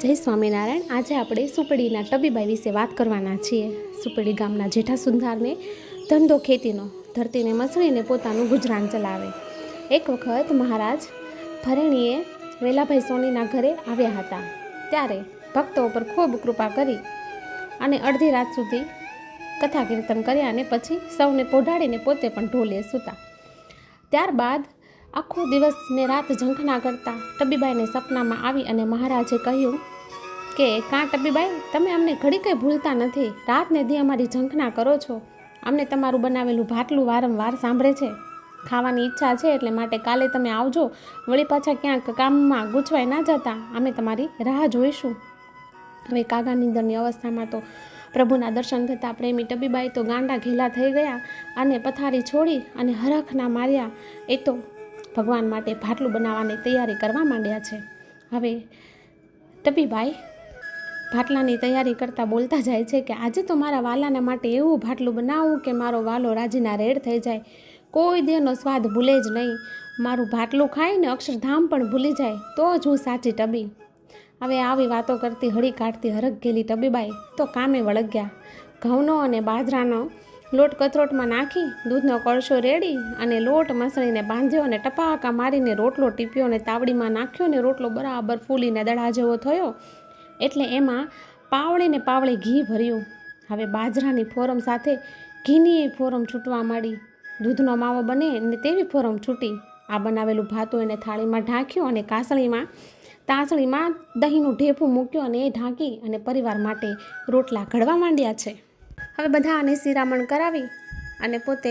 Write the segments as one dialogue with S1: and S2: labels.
S1: જય સ્વામિનારાયણ. આજે આપણે સુપડીના તબીબાઈ વિશે વાત કરવાના છીએ. સુપડી ગામના જેઠા સુંધારને ધંધો ખેતીનો, ધરતીને મસળીને પોતાનું ગુજરાન ચલાવે. એક વખત મહારાજ ભરણીએ વેલાભાઈ સોનીના ઘરે આવ્યા હતા. ત્યારે ભક્તો ઉપર ખૂબ કૃપા કરી અને અડધી રાત સુધી કથા કીર્તન કર્યા અને પછી સૌને પોઢાડીને પોતે પણ ઢોલે સૂતા. ત્યારબાદ આખો દિવસ ને રાત ઝંખના કરતા ટબીબાઈને સપનામાં આવી અને મહારાજે કહ્યું કે, કાં ટબીબાઈ, તમે અમને ઘડી કંઈ ભૂલતા નથી. રાત ને દી અમારી ઝંખના કરો છો. અમને તમારું બનાવેલું ભાટલું વારંવાર સાંભળે છે. ખાવાની ઈચ્છા છે એટલે માટે કાલે તમે આવજો. વળી પાછા ક્યાંક કામમાં ગૂંચવાઈ ના જતા. અમે તમારી રાહ જોઈશું. હવે કાગા નીંદરની અવસ્થામાં તો પ્રભુના દર્શન થતાં પ્રેમી ટબીબાઈ તો ગાંડા ઘેલા થઈ ગયા અને પથારી છોડી અને હરખના માર્યા. એ તો ભગવાન માટે ભાટલું બનાવવાની તૈયારી કરવા માંડ્યા છે. હવે ટબીબાઈ ભાટલાની તૈયારી કરતાં બોલતા જાય છે કે આજે તો મારા વાલાના માટે એવું ભાટલું બનાવું કે મારો વાલો રાજીના રેડ થઈ જાય. કોઈ દેહનો સ્વાદ ભૂલે જ નહીં. મારું ભાટલું ખાઈને અક્ષરધામ પણ ભૂલી જાય. તો જ હું સાચી ટબી હવે આવી વાતો કરતી હળી કાઢતી હરખ ગયેલી ટબીબાઈ તો કામે વળગ્યા. ઘઉંનો અને બાજરાનો લોટ કથરોટમાં નાખી, દૂધનો કળશો રેડી અને લોટ મસળીને બાંધ્યો અને ટપાકા મારીને રોટલો ટીપ્યો અને તાવડીમાં નાખ્યો ને રોટલો બરાબર ફૂલીને દડા જેવો થયો. એટલે એમાં પાવળીને પાવળી ઘી ભર્યું. હવે બાજરાની ફોરમ સાથે ઘીની ફોરમ છૂટવા માંડી. દૂધનો માવો બને ને તેવી ફોરમ છૂટી. આ બનાવેલું ભાતું એને થાળીમાં ઢાંક્યું અને કાસળીમાં તાસળીમાં દહીંનું ઢેફું મૂક્યું અને એ ઢાંકી અને પરિવાર માટે રોટલા ઘડવા માંડ્યા છે. હવે બધા આને શિરામણ કરાવી અને પોતે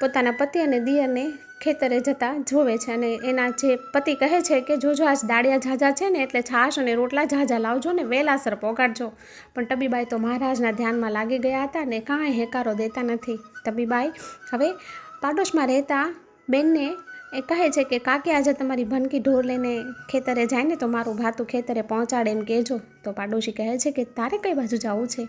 S1: પોતાના પતિ અને દિયરને ખેતરે જતા જોવે છે અને એના જે પતિ કહે છે કે જોજો આજ દાળિયા ઝાઝા છે ને એટલે છાશ અને રોટલા ઝાઝા લાવજો ને વહેલાસર પોગાડજો. પણ તબીબાઈ તો મહારાજના ધ્યાનમાં લાગી ગયા હતા ને કાંઈ હેકારો દેતા નથી. તબીબાઈ હવે પાડોશમાં રહેતા બેનને એ કહે છે કે, કાકી, આજે તમારી ભનકી ઢોર લઈને ખેતરે જાય ને તો મારું ભાતું ખેતરે પહોંચાડે એમ કહેજો. તો પાડોશી કહે છે કે, તારે કઈ બાજુ જવું છે?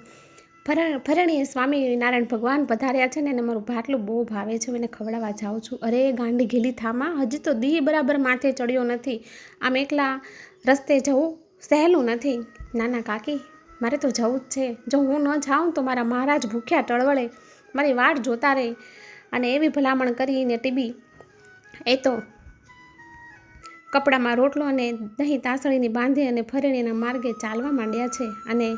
S1: ફરણ સ્વામી નારાયણ ભગવાન પધાર્યા છે ને એને મારું ભાટલું બહુ ભાવે છે એને ખવડાવવા જાઉં છું. અરે, ગાંડી ઘેલી થામાં. હજી તો દી બરાબર માથે ચડ્યો નથી. આમ એકલા રસ્તે જવું સહેલું નથી. નાના કાકી, મારે તો જવું જ છે. જો હું ન જાઉં તો મારા મહારાજ ભૂખ્યા ટળવળે. મારી વાટ જોતા રહે. અને એવી ભલામણ કરીને ટીબી. એ તો કપડામાં રોટલો અને દહીં તાસળીની બાંધી અને ફરેણીના માર્ગે ચાલવા માંડ્યા છે. અને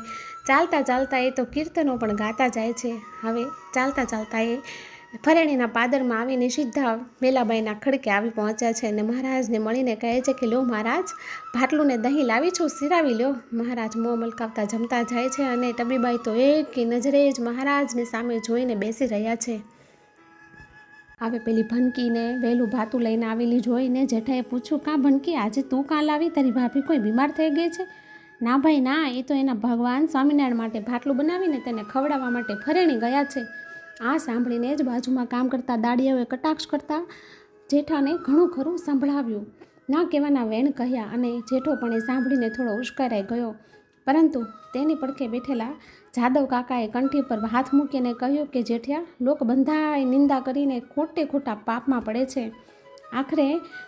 S1: ચાલતા ચાલતા એ તો કીર્તનો પણ ગાતા જાય છે. હવે ચાલતા ચાલતા એ ફરેણીના પાદરમાં આવીને સીધા વેલાબાઈના ખડકે આવી પહોંચ્યા છે અને મહારાજને મળીને કહે છે કે, લો મહારાજ ભાટલું ને દહીં લાવી છું, સિરાવી લો. મહારાજ મોં મલકાવતા જમતા જાય છે અને ટબીબાઈ તો એક નજરે જ મહારાજની સામે જોઈને બેસી રહ્યા છે. હવે પેલી ભનકીને વહેલું ભાતું લઈને આવેલી જોઈને જેઠાએ પૂછ્યું, કાં ભનકી, આજે તું કાં લાવી? તારી ભાભી કોઈ બીમાર થઈ ગઈ છે? ના ભાઈ, ના, એ તો એના ભગવાન સ્વામિનારાયણ માટે ભાટલું બનાવીને તેને ખવડાવવા માટે ફરેણી ગયા છે. આ સાંભળીને જ બાજુમાં કામ કરતા દાડિયાઓએ કટાક્ષ કરતા જેઠાને ઘણું ખરું સંભળાવ્યું. ના કહેવાના વેણ કહ્યા અને જેઠો પણ એ સાંભળીને થોડો ઉશ્કેરાઈ ગયો. પરંતુ તેની પડખે બેઠેલા જાદવ કાકાએ કંઠી પર હાથ મૂકીને કહ્યું કે, જેઠિયા, લોક બંધાય નિંદા કરીને ખોટે ખોટા પાપમાં પડે છે. આખરે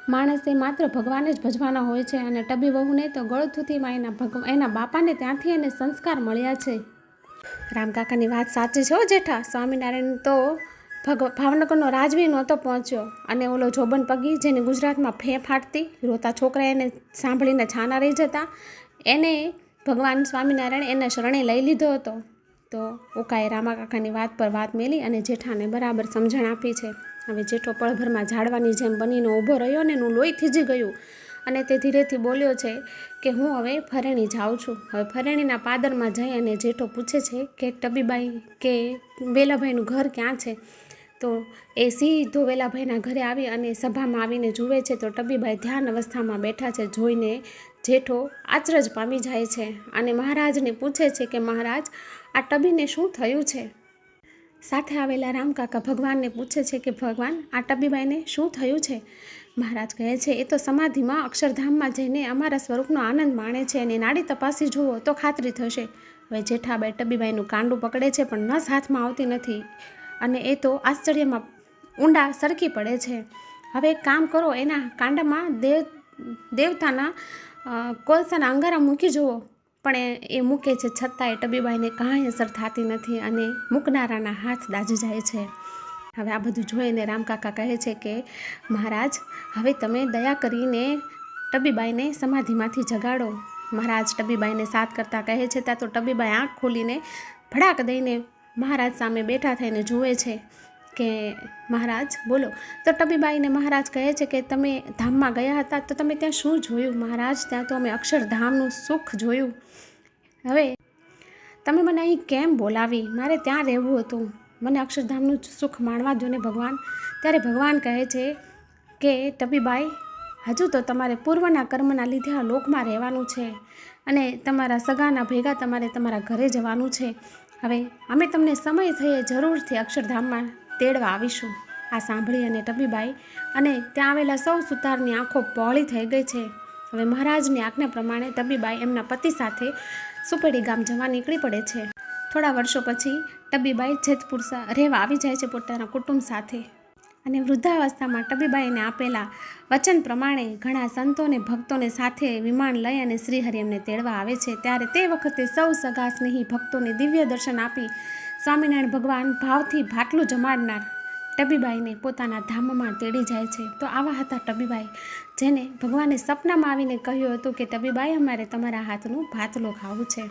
S1: માણસે માત્ર ભગવાને જ ભજવાના હોય છે અને ટબી વહુને તો ગળથુથીમાં એના ભગ એના બાપાને ત્યાંથી એને સંસ્કાર મળ્યા છે. રામ કાકાની વાત સાચી છે હો જેઠા. સ્વામિનારાયણ તો ભગ, ભાવનગરનો રાજવી નહોતો પહોંચ્યો અને ઓલો જોબન પગી જેને ગુજરાતમાં ફે ફાટતી રોતા છોકરા એને સાંભળીને છાના રહી જતા, એને ભગવાન સ્વામિનારાયણ એને શરણે લઈ લીધો હતો. તો ઉકાએ રામા કાકાની વાત પર વાત મેલી અને જેઠાને બરાબર સમજણ આપી છે. હવે જેઠો પળભરમાં ઝાડવાની જેમ બનીને ઊભો રહ્યો ને એનું લોહી થીજી ગયું. અને તે ધીરેથી બોલ્યો છે કે હું હવે ફરેણી જાઉં છું. હવે ફરેણીના પાદરમાં જઈ અને જેઠો પૂછે છે કે ટબીબાઈ, કે વેલાભાઈનું ઘર ક્યાં છે? તો એ સીધો વેલાભાઈના ઘરે આવી અને સભામાં આવીને જુએ છે. તો ટબીબાઈ ધ્યાન અવસ્થામાં બેઠા છે, જોઈને જેઠો આચરજ પામી જાય છે અને મહારાજને પૂછે છે કે, મહારાજ, આ ટબીને શું થયું છે? સાથે આવેલા રામકાકા ભગવાનને પૂછે છે કે, ભગવાન, આ ટબીબાઈને શું થયું છે? મહારાજ કહે છે, એ તો સમાધિમાં અક્ષરધામમાં જઈને અમારા સ્વરૂપનો આનંદ માણે છે અને નાડી તપાસી જુઓ તો ખાતરી થશે. હવે જેઠાબાઈ ટબીબાઈનું કાંડું પકડે છે પણ નસ હાથમાં આવતી નથી અને એ તો આશ્ચર્યમાં ઊંડા સરકી પડે છે. હવે એક કામ કરો, એના કાંડામાં દેવ, દેવતાના કોલસાના અંગારા મૂકી જુઓ. પણ એ એ મૂકે છે છતાંય ટબીબાઈને કાંઈ અસર થતી નથી અને મૂકનારાના હાથ દાજી જાય છે. હવે આ બધું જોઈને રામકાકા કહે છે કે, મહારાજ, હવે તમે દયા કરીને ટબીબાઈને સમાધિમાંથી જગાડો. મહારાજ ટબીબાઈને સાથ કરતાં કહે છે, ત્યાં તો ટબીબાઈ આંખ ખોલીને ભડાક દઈને મહારાજ સામે બેઠા થઈને જુએ છે. કે મહારાજ, બોલો. તો ટબીબાઈને મહારાજ કહે છે કે તમે ધામમાં ગયા હતા તો તમે ત્યાં શું જોયું? મહારાજ, ત્યાં તો અમે અક્ષરધામનું સુખ જોયું. હવે તમે મને અહીં કેમ બોલાવી? મારે ત્યાં રહેવું હતું. મને અક્ષરધામનું સુખ માણવા દો ને ભગવાન. ત્યારે ભગવાન કહે છે કે ટબીબાઈ હજુ તો તમારે પૂર્વના કર્મના લીધે આ લોકમાં રહેવાનું છે અને તમારા સગાના ભેગા તમારે તમારા ઘરે જવાનું છે. હવે અમે તમને સમય થઈએ જરૂરથી અક્ષરધામમાં તેડવા આવીશું. આ સાંભળી અને ટબીબાઈ અને ત્યાં આવેલા સૌ સુતારની આંખો પહોળી થઈ ગઈ છે. હવે મહારાજની આજ્ઞા પ્રમાણે ટબીબાઈ એમના પતિ સાથે સુપેડી ગામ જવા નીકળી પડે છે. થોડા વર્ષો પછી ટબીબાઈ જેતપુર રહેવા આવી જાય છે પોતાના કુટુંબ સાથે. અને વૃદ્ધાવસ્થામાં ટબીબાઈને આપેલા વચન પ્રમાણે ઘણા સંતોને, ભક્તોને સાથે વિમાન લઈ અને શ્રીહરિ એમને તેડવા આવે છે. ત્યારે તે વખતે સૌ સગા સ્નેહી ભક્તોને દિવ્ય દર્શન આપી સ્વામિનારાયણ ભગવાન ભાવથી ભાટલું જમાડનાર ટબીબાઈને પોતાના ધામમાં તેડી જાય છે. તો આવા હતા ટબીબાઈ, જેને ભગવાને સપનામાં આવીને કહ્યું હતું કે, ટબીબાઈ, અમારે તમારા હાથનું ભાતલો ખાવું છે.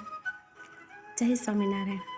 S1: જય સ્વામિનારાયણ.